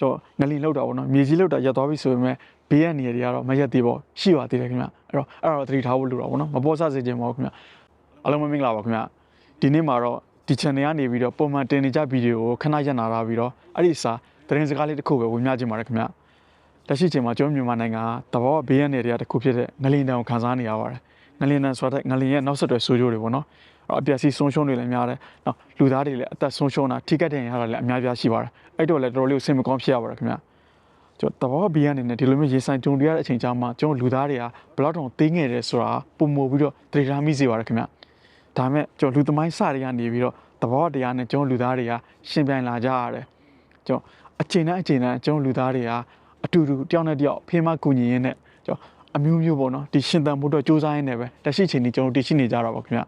ကျွန်တော်ငလင်လောက်တာပေါ့နော်မြေကြီးလောက်တာရက်သွားပြီဆိုပေမဲ့ဘေးကနေရတွေကတော့မရက်သေးပေါ့ရှိပါသေးတယ်ခင်ဗျအဲ့တော့အဲ့ဒါတော့သတိထားဖို့လိုတာပေါ့နော်မပေါ်ဆစေခြင်းမဟုတ်ခင်ဗျအားလုံးပဲမင်္ဂလာပါခင်ဗျဒီနေ့မှာတော့ဒီ channel ကနေပြီးတော့ပုံမှန်တင်နေကြဗီဒီယိုကိုခဏရက်နာလာပြီးတော့အဲ့ဒီစာသတင်းစကားလေးတစ်ခုပဲဝင်ပြခြင်းပါတယ်ခင်ဗျလက်ရှိချိန်မှာကျွန်တော်မြန်မာနိုင်ငံကတဘောဘေးကနေတွေကတစ်ခုဖြစ်တဲ့ငလင်တန်ကိုခံစားနေရပါတယ် ငလင်တန်ဆိုတဲ့ငလင်ရဲ့နောက်ဆက်တွဲဆိုးကျိုးတွေပေါ့နော်အဲ့တော့အပြည့်စီဆုံးရှုံးတွေလည်းများတယ်နော်လူသားတွေလည်းအသက်ဆုံးရှုံးတာထိကတ်တဲ့ရတာလည်းအများပြားရှိပါတယ်အဲ့တော့လည်းတော်တော်လေးကိုစိတ်မကောင်းဖြစ်ရပါတယ်ခင်ဗျကျွန်တော်တဘောဘေးကနေနဲ့ဒီလိုမျိုးရေဆိုင်ကြုံတွေ့ရတဲ့အချိန်ကြာမှကျွန်တော်လူသားတွေကဘယ်လောက်တောင်တင်းငယ်တယ်ဆိုတာပုံမပြီးတော့တတိထားမိစေပါတယ်ခင်ဗျဒါမဲ့ကျွန်တော်လူသမိုင်းစတွေကနေပြီးတော့တဘောတရားနဲ့ကျွန်တော်လူသားတွေကရှင်ပြိုင်လာကြရတယ်ကျွန်တော်အချိန်နဲ့အချိန်နဲ့ကျွန်တော်လူသားတွေကအတူတူတယောက်နဲ့တယောက်ဖေးမကူညီရင်းနဲ့ကျွန်တော် အမျိုးမျိုးပေါ့နော်ဒီရှင်သန်မှုတော့စူးစမ်းရင်းနဲ့ပဲတက်ရှိချိန်นี้ကျွန်တော်တည်ရှိနေကြတာပါခင်ဗျ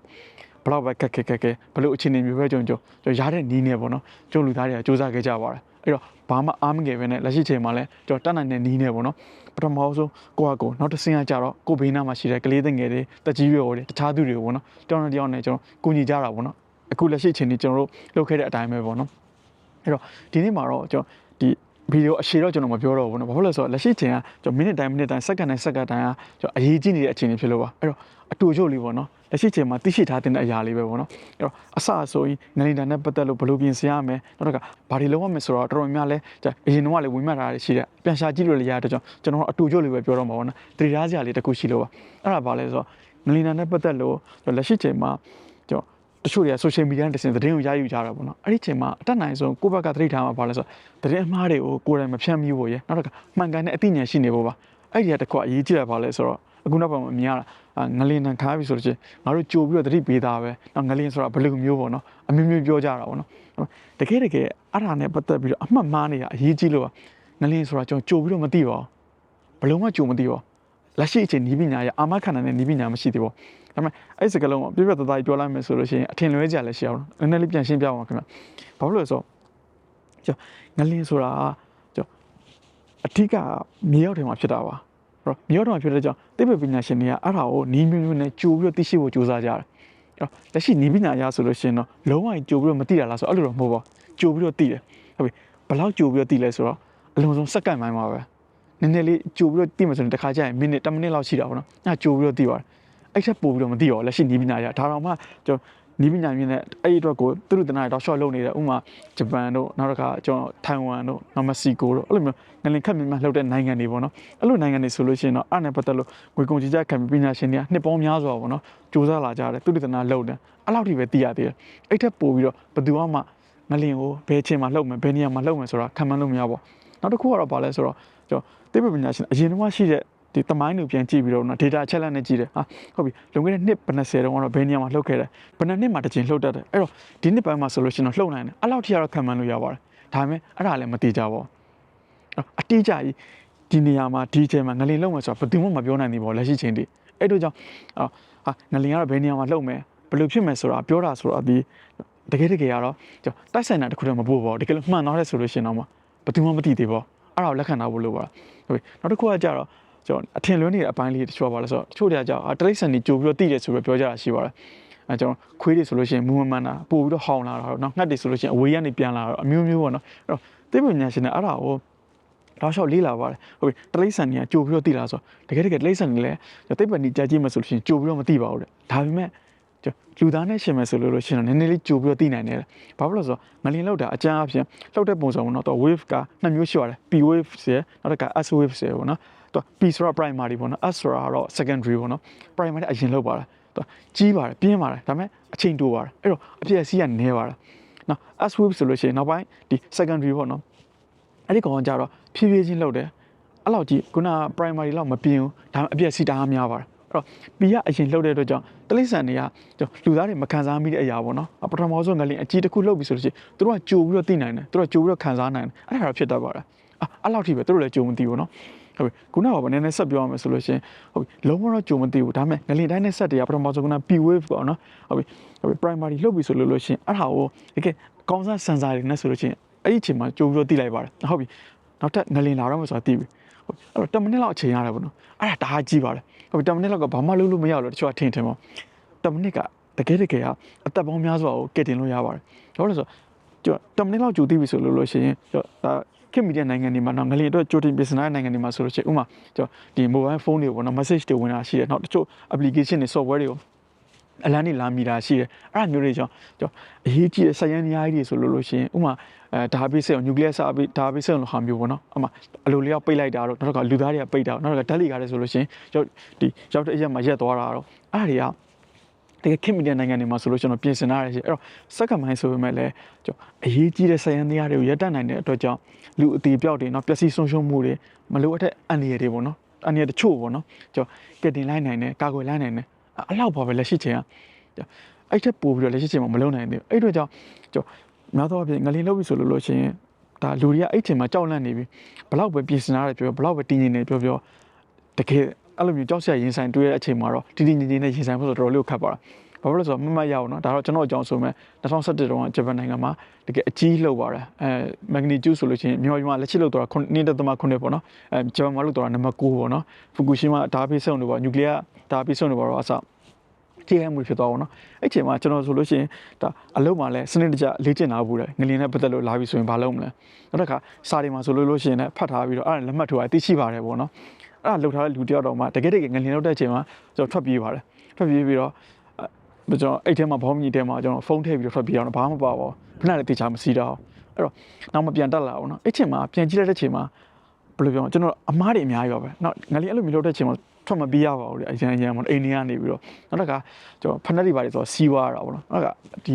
ဘလောက်ပဲခက်ခက်ခက်ခက်ဘလို့အခြေအနေမျိုးပဲကျွန်တော်ကျွန်တော်ရတဲ့နီးနေပေါ့နော်ကျွန်တော်လူသားတွေကစူးစမ်းခဲ့ကြပါတယ်အဲ့တော့ဘာမှအားမငယ်ပဲနဲ့လက်ရှိချိန်မှာလဲကျွန်တော်တတ်နိုင်တဲ့နီးနေပေါ့နော်ပထမဆုံးကိုကကိုနောက်တစ်ဆင့်ကကြတော့ကိုဘေးနားမှာရှိတဲ့ကလေးငယ်တွေတက်ကြီးရွယ်တွေတခြားသူတွေပေါ့နော်တယောက်နဲ့တယောက်နဲ့ကျွန်တော်ကူညီကြတာပေါ့နော်အခုလက်ရှိချိန်นี้ကျွန်တော်တို့လုပ်ခဲ့တဲ့အတိုင်းပဲပေါ့နော်အဲ့တော့ဒီနေ့မှာတော့ကျွန်တော်ဒီ ဗီဒီယိုအရှည်တော့ကျွန်တော်မပြောတော့ဘူးเนาะဘာဖြစ်လဲဆိုတော့လက်ရှိချိန်ကကျွန်တော်မိနစ်တိုင်းမိနစ်တိုင်းစက္ကန့်တိုင်းစက္ကန့်တိုင်းကကျွန်တော်အရေးကြီးနေတဲ့အချိန်တွေဖြစ်လို့ပါအဲ့တော့အတူချုပ်လေးပေါ့နော်လက်ရှိချိန်မှာသိရှိထားတဲ့အရာလေးပဲပေါ့နော်အဲ့တော့အစအဆိုရင်ငလင်တန်နဲ့ပတ်သက်လို့ဘယ်လိုပြင်ဆင်ရမလဲနောက်တစ်ခါဘာတွေလုပ်ရမလဲဆိုတော့တော်တော်များများလဲအရင်တော့ကလည်းဝင်မှတ်ထားတာရှိတယ်ပြန်ရှာကြည့်လို့လည်းရတဲ့ကြောင့်ကျွန်တော်တို့အတူချုပ်လေးပဲပြောတော့မှာပေါ့နော်တတိထားစရာလေးတစ်ခုရှိလို့ပါအဲ့ဒါဘာလဲဆိုတော့ငလင်တန်နဲ့ပတ်သက်လို့လက်ရှိချိန်မှာကျွန်တော်တ ချို့တွေက social media နဲ့တစင်သတင်းကိုရယူကြတာပေါ့နော်အဲ့ဒီချိန်မှာအတက်နိုင်ဆုံးကိုယ့်ဘက်ကသတိထားမှာပါလဲဆိုတော့သတင်းအမှားတွေကိုကိုယ်တိုင်မဖြန့်မိဖို့ရယ်နောက်တစ်ခါမှန်ကန်တဲ့အသိဉာဏ်ရှိနေဖို့ပါအဲ့ဒီကတခွအရေးကြီးတာပါလဲဆိုတော့အခုနောက်ပိုင်းမှာမြင်ရတာငလင်နံခါပြီဆိုလို့ချင်းငါတို့ကြိုပြီးတော့သတိပေးတာပဲနော်ငလင်ဆိုတာဘယ်လိုမျိုးပေါ့နော်အမျိုးမျိုးပြောကြတာပေါ့နော်တကယ်တကယ်အဲ့ဒါနဲ့ပတ်သက်ပြီးတော့အမှတ်မှားနေတာအရေးကြီးလို့ပါငလင်ဆိုတာကျွန်တော်ကြိုပြီးတော့မသိပါဘူးဘယ်လုံးမှကြိုမသိပါဘူး လက်ရှိအချိန်နီးပညာရအာမခံနိုင်တဲ့နီးပညာမရှိသေးဘူးဒါပေမဲ့အဲ့ဒီစကလုံးကိုပြပြတသားပြောလိုက်မယ်ဆိုလို့ရှိရင်အထင်လွဲကြလည်းရှိအောင်နည်းနည်းလေးပြန်ရှင်းပြအောင်ခင်ဗျဘာလို့လဲဆိုတော့ကျွန်ငလင်းဆိုတာကျွန်အထက်ကမြေရောက်တယ်မှာဖြစ်တာပါအဲ့တော့မြေရောက်တယ်မှာဖြစ်တဲ့ကြောင့်သိပ္ပံပညာရှင်တွေကအဲ့ဒါကိုနီးမျိုးမျိုးနဲ့ကြိုပြီးတော့သိရှိဖို့ကြိုးစားကြတယ်အဲ့တော့လက်ရှိနီးပညာရဆိုလို့ရှိရင်တော့လုံးဝကြိုပြီးတော့မသိတာလားဆိုအဲ့လိုတော့မဟုတ်ပါကြိုပြီးတော့သိတယ်ဟုတ်ပြီဘယ်လောက်ကြိုပြီးတော့သိလဲဆိုတော့အလုံးစုံစက္ကန့်ပိုင်းမှာပဲ နည်းနည်းလေးကြိုပြီးတော့သိမှဆိုရင်တစ်ခါကျရင်မိနစ်10မိနစ်လောက်ရှိတာပေါ့နော်အဲ့ကြိုပြီးတော့သိပါတယ်အဲ့ထက်ပိုပြီးတော့မသိရောလက်ရှိနီးပညာရဒါတော့မှကျွန်တော်နီးပညာမြင့်တဲ့အဲ့ဒီအတွက်ကိုသူတို့တနာတော့ short လုပ်နေတယ်ဥမာဂျပန်တို့နောက်တစ်ခါကျွန်တော်ထိုင်ဝမ်တို့နောက်မက္ကဆီကိုတို့အဲ့လိုမျိုးငလင်ခက်မြင့်မြတ်လှုပ်တဲ့နိုင်ငံတွေပေါ့နော်အဲ့လိုနိုင်ငံတွေဆိုလို့ရှိရင်တော့အဲ့နဲ့ပတ်သက်လို့ငွေကုန်ကြီးကြခံပညာရှင်တွေကနှစ်ပေါင်းများစွာပေါ့နော်စူးစမ်းလာကြတယ်သူတို့တနာလှုပ်တယ်အဲ့လောက်ထိပဲသိရသေးတယ်အဲ့ထက်ပိုပြီးတော့ဘယ်သူမှငလင်ကိုဘယ်ချင်းမှာလှုပ်မယ်ဘယ်နေရာမှာလှုပ်မယ်ဆိုတာခံမှန်းလို့မရပါဘူးနောက်တစ်ခုကတော့ဘာလဲဆိုတော့ကျွန်တော် သိပ္ပံပညာရှင်အရင်တော့ရှိတဲ့ဒီတမိုင်းကိုပြန်ကြည့်ပြီးတော့နော် data ချက်လက်နဲ့ကြည့်တယ်ဟာဟုတ်ပြီလွန်ခဲ့တဲ့နှစ်ဘယ်20တုန်းကတော့ဘယ်နေရာမှာလှုပ်ခဲ့တယ်ဘယ်နှစ်နှစ်မှာတစ်ချိန်လှုပ်တတ်တယ်အဲ့တော့ဒီနှစ်ပိုင်းမှာဆိုလို့ရှိရင်တော့လှုပ်နိုင်တယ်အဲ့လောက်ထိကတော့ခံမှန်းလို့ရပါတယ်ဒါပေမဲ့အဲ့ဒါလည်းမတိကြပါဘူးအတိအကျကြီးဒီနေရာမှာဒီအချိန်မှာငလင်လှုပ်မယ်ဆိုတာဘယ်သူမှမပြောနိုင်သေးပါဘူးလက်ရှိချိန်ထိအဲ့တို့ကြောင့်ဟာငလင်ကတော့ဘယ်နေရာမှာလှုပ်မယ်ဘယ်လိုဖြစ်မယ်ဆိုတာပြောတာဆိုတာဒီတကယ်တကယ်ကတော့ကျွန်တော်တိုက်ဆိုင်တာတခုတည်းမပို့ပါဘူးတကယ်လို့မှန်သွားတယ်ဆိုလို့ရှိရင်တော့ဘယ်သူမှမသိသေးပါဘူး အဲ့ဒါကိုလက်ခံထားဖို့လိုပါဟုတ်ပြီနောက်တစ်ခုကကြတော့ကျွန်တော်အထင်လွဲနေတဲ့အပိုင်းလေးတချို့ပါလဲဆိုတော့တချို့တွေကကြောက်တရိတ်ဆန်ကြီးကြိုပြီးတော့တိတယ်ဆိုပြီးပြောကြတာရှိပါတယ်အဲကျွန်တော်ခွေးတွေဆိုလို့ရှိရင်မူမမှန်တာပို့ပြီးတော့ဟောင်းလာတာတော့နောက်ငှက်တွေဆိုလို့ရှိရင်အဝေးကနေပြန်လာတော့အမျိုးမျိုးပေါ့နော်အဲ့တော့သိပ္ပံဉာဏ်ရှင်တွေအဲ့ဒါကိုတော့ရှောက်လေးလာပါတယ်ဟုတ်ပြီတရိတ်ဆန်ကြီးကကြိုပြီးတော့တိလာဆိုတကယ်တကယ်တရိတ်ဆန်ကြီးလည်းသိပ္ပံကြီးကြာကြည့်မှဆိုလို့ရှိရင်ကြိုပြီးတော့မသိပါဘူးတဲ့ဒါပေမဲ့ လူသားနဲ့ရှင်မယ်ဆိုလို့လို့ရှင်တော့နည်းနည်းလေးကြိုပြီးတော့သိနိုင်တယ်။ဘာဖြစ်လို့လဲဆိုတော့ငလင်လောက်တာအကျန်းအဖြစ်လောက်တဲ့ပုံစံပေါ့နော်တော့ wave ကနှစ်မျိုးရှိရတယ် P wave ရယ်နောက်တစ်ခါ S wave ရယ်ပေါ့နော်။တော့ P ဆိုတာ primary ပေါ့နော် S ဆိုတာကတော့ secondary ပေါ့နော် primary အရင်လောက်ပါလားတော့ကြီးပါတယ်ပြင်းပါတယ်ဒါပေမဲ့အချိန်တိုပါတယ်အဲ့တော့အပြည့်အစည်းကနည်းပါတယ်နော် S wave ဆိုလို့ရှိရင်နောက်ပိုင်းဒီ secondary ပေါ့နော်အဲ့ဒီကောင်ကကြတော့ဖြည်းဖြည်းချင်းလောက်တယ်အဲ့လောက်ကြီးခုန primary လောက်မပြင်းဘူးဒါပေမဲ့အပြည့်အစည်းတအားများပါတယ်အဲ့ တော့ပီကအရင်လှုပ်တဲ့အတွက်ကြောင့်တလိษံတွေကလူသားတွေမခံစားမိတဲ့အရာပေါ့နော်ပထမဆုံးငလင်အကြီးတစ်ခုလှုပ်ပြီဆိုလို့ရှိရင်သူတို့ကကြိုပြီးတော့သိနိုင်တယ်သူတို့ကကြိုပြီးတော့ခံစားနိုင်တယ်အဲ့ဒါတော့ဖြစ်တတ်ပါတယ်အဲ့လောက်ထိပဲသူတို့လည်းကြိုမသိဘူးနော်ဟုတ်ပြီခုနကဘာနည်းနည်းဆက်ပြောရမယ်ဆိုလို့ရှင်ဟုတ်ပြီလုံးဝတော့ကြုံမသိဘူးဒါပေမဲ့ငလင်တိုင်းနဲ့ဆက်တွေကပထမဆုံးက P wave ပေါ့နော်ဟုတ်ပြီဟုတ်ပြီ primary လှုပ်ပြီဆိုလို့လို့ရှင်အဲ့ဒါကိုတကယ်ကောင်းစား sensor တွေနဲ့ဆိုလို့ရှင်အဲ့ဒီအချိန်မှာကြိုပြီးတော့သိလိုက်ပါတယ်ဟုတ်ပြီနောက်ထပ်ငလင်လာတော့မှဆိုတာသိပြီ အဲ့တော့10မိနစ်လောက်အချိန်ရတယ်ပေါ့နော်အဲ့ဒါတအားကြီးပါတယ်ဟုတ်ပြီ10မိနစ်လောက်ကဘာမှလုပ်လို့မရတော့တချို့ကထင်ထင်ပေါ့10မိနစ်ကတကယ်တကယ်ကအသက်ပေါင်းများစွာကိုကက်တင်လို့ရပါတယ်ဟုတ်လို့ဆိုကျွန်တော်10မိနစ်လောက်ကြိုသိပြီဆိုလို့လို့ရှိရင်ကျွန်တော်ဒါခင်မီဒီယာနိုင်ငံတွေမှာတော့ငလျင်အတွက်ကြိုတင်ပြင်ဆင်ထားတဲ့နိုင်ငံတွေမှာဆိုလို့ရှိရင်ဥပမာကျွန်တော်ဒီ mobile phone တွေပေါ့နော် message တွေဝင်တာရှိတယ်နောက်တချို့ application တွေ software တွေကိုအလန်းနေလာမိတာရှိတယ်အဲ့ဒါမျိုးတွေကြောင့်ကျွန်တော်အရေးကြီးတဲ့စက်ရန်နေရာကြီးတွေဆိုလို့လို့ရှိရင်ဥပမာ အဲဒါဘေးဆက်နျူကလ িয়ার စာဘေးဒါဘေးဆက်လို့ဟာမျိုးပေါ့နော်အမှအလိုလျောက်ပိတ်လိုက်တာတော့နောက်ကလူသားတွေကပိတ်တာတော့နောက်ကဓာတ်လီကားတွေဆိုလို့ရှိရင်ကျွန်တော်ဒီရောက်တဲ့အရက်မှာရက်သွားတာတော့အဲ့ဒါတွေကတကယ်ခင်မီဒီယာနိုင်ငံတွေမှာဆိုလို့ကျွန်တော်ပြင်ဆင်ထားရရှိအဲ့တော့စက္ကမိုင်းဆိုပေမဲ့လည်းကျွန်တော်အရေးကြီးတဲ့စက်ရန်တရားတွေကိုရပ်တန့်နိုင်တဲ့အတွက်ကြောင့်လူအသေးပြောက်တွေเนาะပျက်စီးဆုံးရှုံးမှုတွေမလိုအပ်တဲ့အန္တရာယ်တွေပေါ့နော်အန္တရာယ်တချို့ပေါ့နော်ကျွန်တော်ကက်တင်လိုက်နိုင်တယ်ကာကွယ်လိုက်နိုင်တယ်အဲ့လောက်ပါပဲလက်ရှိချိန်ကအဲ့ထက်ပိုပြီးတော့လက်ရှိချိန်မှာမလုံနိုင်သေးဘူးအဲ့အတွက်ကြောင့်ကျွန်တော် များသောအားဖြင့်ငလင်လုပ်ပြီဆိုလို့လို့ရှိရင်ဒါလူတွေကအဲ့ချိန်မှာကြောက်လန့်နေပြီဘလောက်ပဲပြင်ဆင်ထားတယ်ပြောဘလောက်ပဲတင်းကျင်နေပြောပြောတကယ်အဲ့လိုမျိုးကြောက်စရာရင်ဆိုင်တွေ့တဲ့အချိန်မှာတော့တီတီငင်ငင်နဲ့ရင်ဆိုင်ဖို့ဆိုတော့တော်တော်လေးခက်ပါတာဘာလို့လဲဆိုတော့မမတ်ရအောင်နော်ဒါတော့ကျွန်တော်အကြောင်းဆိုမဲ့2017တုန်းကဂျပန်နိုင်ငံမှာတကယ်အကြီးလောက်ပါတယ်အဲမက်ဂနီကျူဆိုလို့ရှိရင်မြန်မာပြည်မှာလက်ရှိလောက်တော့9.9ပေါ့နော်အဲဂျပန်မှာလောက်တော့နံပါတ်9ပေါ့နော်ဖူကူရှီမာဒါဘေးဆုံတွေပေါ့နျူကလ িয়ার ဒါဘေးဆုံတွေပေါ့တော့အစထိ ခိုက်မှုဖြစ်သွားအောင်နော်အဲ့ချိန်မှာကျွန်တော်ဆိုလို့ရှိရင်ဒါအလုံးမှာလဲစနစ်တကျလေ့ကျင့်လာဘူးတယ်ငလင်းနဲ့ပတ်သက်လို့လာပြီးဆိုရင်ဘာလုပ်မလဲနောက်တစ်ခါစာတွေမှာဆိုလို့လို့ရှိရင်လည်းဖတ်ထားပြီးတော့အဲ့ဒါလက်မှတ်ထိုးတာသိရှိပါတယ်ပေါ့နော်အဲ့ဒါလှုပ်ထားတဲ့လူတယောက်တော့မှတကယ်တကယ်ငလင်းလောက်တဲ့အချိန်မှာကျွန်တော်ထွက်ပြေးပါတယ်ထွက်ပြေးပြီးတော့ကျွန်တော်အဲ့ထဲမှာဘောင်းမြီထဲမှာကျွန်တော်ဖုန်းထည့်ပြီးတော့ထွက်ပြေးအောင်ဘာမှမပါပါဘူးဖဏလည်းတေချာမစီတော့အဲ့တော့နောက်မှပြန်တက်လာအောင်နော်အဲ့ချိန်မှာပြန်ကြည့်လိုက်တဲ့ချိန်မှာဘယ်လိုပြောကျွန်တော်အမားတွေအများကြီးပါပဲနောက်ငလင်းအဲ့လိုမျိုးလုပ်တဲ့ချိန်မှာ ထွက်မပြေးရပါဘူးလေအရန်အရန်ပေါ့အိန္ဒိယနေပြီးတော့နောက်တစ်ခါကျွန်တော်ဖနက်တွေပါတယ်ဆိုတော့စီးွားတာပေါ့နော်နောက်ကဒီ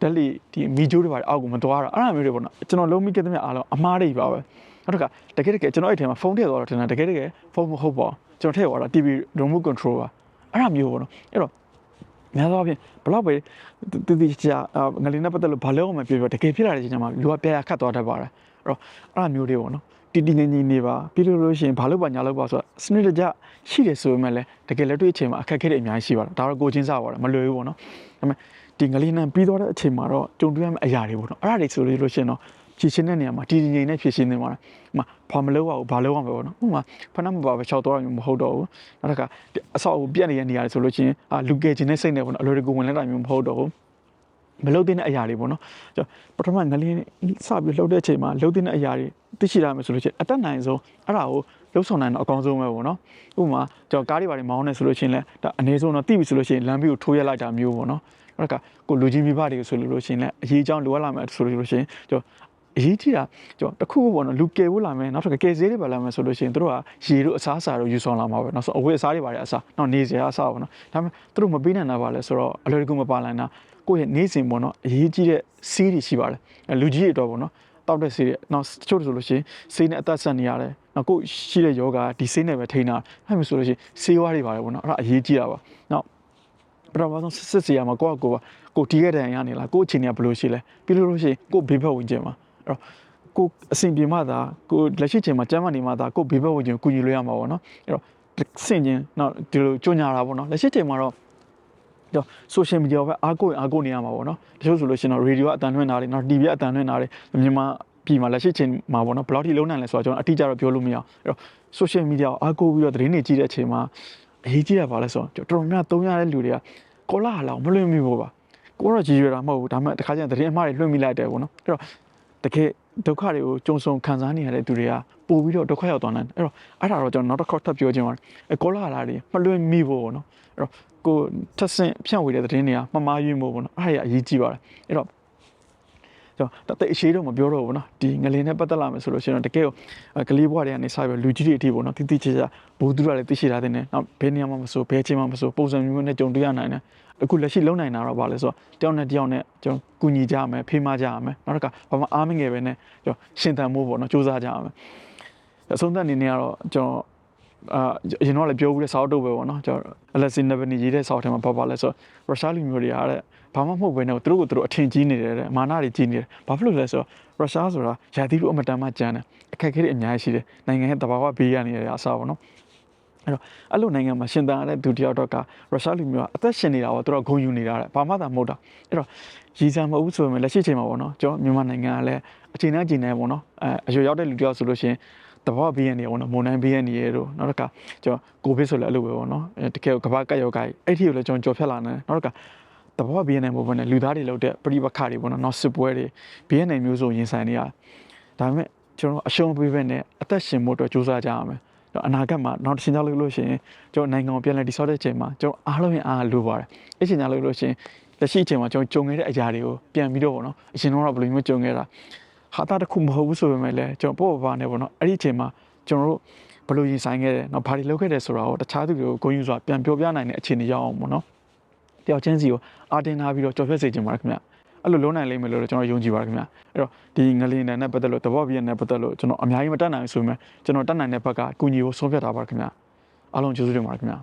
တက်လီဒီမီဂျိုးတွေပါတယ်အောက်ကိုမသွားတာအဲ့လိုမျိုးတွေပေါ့နော်ကျွန်တော်လုံးမိခဲ့တဲ့မြအားလုံးအမားတွေပါပဲနောက်တစ်ခါတကယ်တကယ်ကျွန်တော်အဲ့ထဲမှာဖုန်းထည့်သွားတော့ထင်တာတကယ်တကယ်ဖုန်းမဟုတ်ပါဘူးကျွန်တော်ထည့်သွားတာ TV remote control ပါအဲ့လိုမျိုးပေါ့နော်အဲ့တော့များသောအားဖြင့်ဘလောက်ပဲတတိချာငလင်းနဲ့ပတ်သက်လို့ဘာလို့မှပြောပြောတကယ်ဖြစ်လာတဲ့ချိန်မှာလူကပြရခတ်သွားတတ်ပါတယ်အဲ့တော့အဲ့လိုမျိုးတွေပေါ့နော် တီတီငင်ငင်နေပါပြီးလို့လို့ရှိရင်ဘာလို့ပါညာလို့ပါဆိုတော့စနစ်တကျရှိတယ်ဆိုပေမဲ့လည်းတကယ်လက်တွေ့အချိန်မှာအခက်အခဲတွေအများကြီးရှိပါတယ်ဒါတော့ကိုချင်းစားပါတော့မလွယ်ဘူးပေါ့နော်ဒါပေမဲ့ဒီငလီနံပြီးသွားတဲ့အချိန်မှာတော့ကြုံတွေ့ရမယ့်အရာတွေပေါ့နော်အဲ့ဒါတွေဆိုလို့ရှိရင်တော့ဖြည့်ရှင်းတဲ့နေရာမှာတီတီငင်နဲ့ဖြည့်ရှင်းနေမှာလားဥမာဘာမလုပ်ရဘူးဘာလုပ်ရမှာပေါ့နော်ဥမာဖနမပါပဲ၆တော့မျိုးမဟုတ်တော့ဘူးနောက်တစ်ခါအဆောက်အဦပြက်နေတဲ့နေရာတွေဆိုလို့ရှိရင်အာလူကယ်ခြင်းနဲ့စိတ်နဲ့ပေါ့နော်အလွယ်တကူဝင်လက်တာမျိုးမဟုတ်တော့ဘူး မလုပ်တဲ့အရာတွေပေါ့နော်ကျွန်တော်ပထမငလင်းစပြီးလှုပ်တဲ့အချိန်မှာလှုပ်တဲ့အရာတွေသိရှိရမယ်ဆိုလို့ရှိရင်အတက်နိုင်ဆုံးအဲ့ဒါကိုလှုပ်ဆောင်နိုင်တော့အကောင်းဆုံးပဲပေါ့နော်ဥပမာကျွန်တော်ကားတွေဘာတွေမောင်းနေဆိုလို့ရှိရင်လည်းဒါအနေဆုံးတော့တိပြီဆိုလို့ရှိရင်လမ်းပြီးကိုထိုးရလိုက်တာမျိုးပေါ့နော်အဲ့ဒါကကိုလူကြီးမိဘတွေကိုဆိုလို့ရှိရင်လည်းအရေးကြောင်းလိုအပ်လာမယ်ဆိုလို့ရှိရင်ကျွန်တော်အရေးကြီးတာကျွန်တော်တခုခုပေါ့နော်လူကယ်ဖို့လာမယ်နောက်ထပ်ကယ်ဆေးတွေပါလာမယ်ဆိုလို့ရှိရင်တို့ကရေတို့အစားအစာတို့ယူဆောင်လာမှာပဲနောက်ဆိုအဝတ်အစားတွေပါတဲ့အစားနောက်နေစရာအစားပေါ့နော်ဒါပေမဲ့တို့မပေးနိုင်တာပါလဲဆိုတော့အလွယ်တကူမပါနိုင်တာ ကိုယ့်ရဲ့နေစဉ်ပေါ့နော်အရေးကြီးတဲ့စီးတွေရှိပါတယ်လူကြီးတွေအတွက်ပေါ့နော်တောက်တဲ့ဆေးတွေနောက်တချို့ဆိုလို့ရှိရင်ဆေးနဲ့အသက်ဆက်နေရတယ်နောက်ကိုရှိတဲ့ယောဂဒီဆေးနဲ့ပဲထိန်းတာအဲ့မျိုးဆိုလို့ရှိရင်ဆေးဝါးတွေပါတယ်ပေါ့နော်အဲ့ဒါအရေးကြီးတာပါနောက်ပထမဆုံးစစ်စီရမှာကိုယ့်ကိုယ်ကိုတီးခဲ့တဲ့ရနေလားကိုယ့်အခြေအနေကဘယ်လိုရှိလဲပြီးလို့လို့ရှိရင်ကိုယ့်ဘေးဘက်ဝင်ခြင်းမှာအဲ့တော့ကိုအဆင်ပြေမှသာကိုလက်ရှိချိန်မှာကျမ်းမာနေမှသာကိုဘေးဘက်ဝင်ခြင်းကိုကူညီလို့ရမှာပေါ့နော်အဲ့တော့ဆင့်ခြင်းနောက်ဒီလိုကြွညာတာပေါ့နော်လက်ရှိချိန်မှာတော့ တော့ social media ပဲအားကိုးရင်အားကိုးနေရမှာပေါ့နော်တချို့ဆိုလို့ရှိရင်တော့ radio အတန်လွှင့်တာတွေနောက် TV အတန်လွှင့်တာတွေမြန်မာပြည်မှာလက်ရှိချိန်မှာပေါ့နော်ဘယ်လောက်ထိလုံးနိုင်လဲဆိုတော့ကျွန်တော်အတိအကျတော့ပြောလို့မရအောင်အဲ့တော့ social media ကိုအားကိုးပြီးတော့သတင်းတွေကြည့်တဲ့အချိန်မှာအရေးကြီးတာပါလဲဆိုတော့တော်တော်များသုံးရတဲ့လူတွေကကောလာဟာလောက်မလွှင့်မိဘူးပါကိုတော့ကြည်ရတာမဟုတ်ဘူးဒါပေမဲ့တခါကျရင်သတင်းအမှားတွေလွှင့်မိလိုက်တယ်ပေါ့နော်အဲ့တော့တကယ် ဒုက္ခတွေကိုကြုံဆုံခံစားနေရတဲ့သူတွေကပို့ပြီးတော့ဒုက္ခရောက်သွားတယ်အဲ့တော့အဲ့ဒါတော့ကျွန်တော်နောက်တစ်ခေါက်ထပ်ပြောချင်ပါတယ်အကောလာလာတွေမလွှင့်မိဖို့ပေါ့နော်အဲ့တော့ကိုထက်ဆင့်ဖြန့်ဝေတဲ့သတင်းတွေကမမားရွေးမို့ပေါ့နော်အဲ့ဒါကြီးအရေးကြီးပါတယ်အဲ့တော့ ကျွန်တော်တိတ်အရှိတော့မပြောတော့ဘူးနော်ဒီငလင်းနဲ့ပတ်သက်လာမယ်ဆိုလို့ရှိရင်တကယ်ကိုကလေးဘွားတွေကနေစပြီးလူကြီးတွေအထိပေါ့နော်တိတိကျကျဘူသူရလည်းသိရှိထားတဲ့နဲ့နောက်ဘယ်နေရာမှာမဆိုဘယ်ချိန်မှာမဆိုပုံစံမျိုးနဲ့ကြုံတွေ့ရနိုင်တယ်အခုလက်ရှိလုံနိုင်တာတော့ဗာလဲဆိုတော့တယောက်နဲ့တယောက်နဲ့ကျွန်တော်ကူညီကြရမယ်ဖေးမကြရမယ်နောက်တစ်ခါဘာမှအားမငယ်ပဲနဲ့ကျွန်တော်ရှင်သန်မှုပေါ့နော်စူးစမ်းကြရမယ်အဆုံးသတ်အနေနဲ့ကတော့ကျွန်တော် အာအရင်တော့လည်းပြောဘူးတဲ့စာအုပ်တုပ်ပဲပေါ့နော်ကျွန်တော်အလက်စင်နဗနီရေးတဲ့စာအုပ်ထဲမှာပါပါလဲဆိုတော့ရုရှားလူမျိုးတွေကတဲ့ဘာမှမဟုတ်ဘဲနဲ့သူတို့ကိုသူတို့အထင်ကြီးနေတယ်တဲ့မာနတွေကြီးနေတယ်ဘာဖြစ်လို့လဲဆိုတော့ရုရှားဆိုတာယာတိလူအမတန်မှကြမ်းတယ်အခက်အခဲတွေအများကြီးရှိတယ်နိုင်ငံရဲ့တဘာဝဘေးရနေရတဲ့အစားပေါ့နော်အဲ့တော့အဲ့လိုနိုင်ငံမှာရှင်သန်ရတဲ့ဒုတိယတော့ကရုရှားလူမျိုးကအသက်ရှင်နေတာပေါ့သူတို့ဂုံယူနေတာတဲ့ဘာမှသာမဟုတ်တာအဲ့တော့ရည်စံမဟုတ်ဆိုရင်လက်ရှိချိန်မှာပေါ့နော်ကျွန်တော်မြန်မာနိုင်ငံကလည်းအချိန်နဲ့အချိန်နဲ့ပေါ့နော်အဲအရွယ်ရောက်တဲ့လူတယောက်ဆိုလို့ရှိရင် တဘာဘေးရနေပေါ့နော်မွန်နိုင်ဘေးရနေရတို့နောက်တစ်ခါကျွန်တော်ကိုဗစ်ဆိုလည်းအဲ့လိုပဲပေါ့နော်တကယ်ကမ္ဘာကပ်ရောဂါအဲ့ဒီကိုလည်းကျွန်တော်ကြော်ဖြတ်လာနေနောက်တစ်ခါတဘာ BNN ပေါ့ဗျာလူသားတွေလောက်တဲ့ပြိပခါတွေပေါ့နော်နောက်စစ်ပွဲတွေ BNN မျိုးစုံရင်ဆိုင်နေရဒါပေမဲ့ကျွန်တော်အရှုံးပေးပဲနဲ့အသက်ရှင်ဖို့အတွက်ကြိုးစားကြရမယ်ကျွန်တော်အနာဂတ်မှာနောက်တစ်ချိန်ကြောက်လို့လို့ရှိရင်ကျွန်တော်နိုင်ငံကိုပြန်လည်တည်ဆောက်တဲ့အချိန်မှာကျွန်တော်အားလုံးရဲ့အားလိုပါတယ်အဲ့ချိန်ကြောက်လို့လို့ရှိရင်လက်ရှိအချိန်မှာကျွန်တော်ကြုံခဲ့တဲ့အရာတွေကိုပြန်ပြီးတော့ဗောနော်အရှင်တော့ဘယ်လိုမျိုးကြုံခဲ့တာ ဟာတာတစ်ခုမဟုတ်ဘူးဆိုပေမဲ့လည်းကျွန်တော်ပေါ့ပါနေဗောနော်အဲ့ဒီအချိန်မှာကျွန်တော်တို့ဘယ်လိုရင်ဆိုင်ခဲ့တယ်နော်ဘာတွေလုပ်ခဲ့တယ်ဆိုတာကိုတခြားသူတွေကိုဂုဏ်ယူစွာပြန်ပြောပြနိုင်တဲ့အခြေအနေရောက်အောင်ဗောနော်တယောက်ချင်းစီကိုအာတင်ထားပြီးတော့ကြော်ဖြတ်စေချင်ပါတယ်ခင်ဗျအဲ့လိုလုံးနိုင်လိမ့်မယ်လို့တော့ကျွန်တော်ယုံကြည်ပါတယ်ခင်ဗျအဲ့တော့ဒီငလင်တန်နဲ့ပတ်သက်လို့တဘောပြည့်နဲ့ပတ်သက်လို့ကျွန်တော်အများကြီးမတတ်နိုင်ဘူးဆိုပေမဲ့ကျွန်တော်တတ်နိုင်တဲ့ဘက်ကကုညီကိုဆုံးဖြတ်ထားပါတယ်ခင်ဗျအားလုံးကျေးဇူးတင်ပါတယ်ခင်ဗျ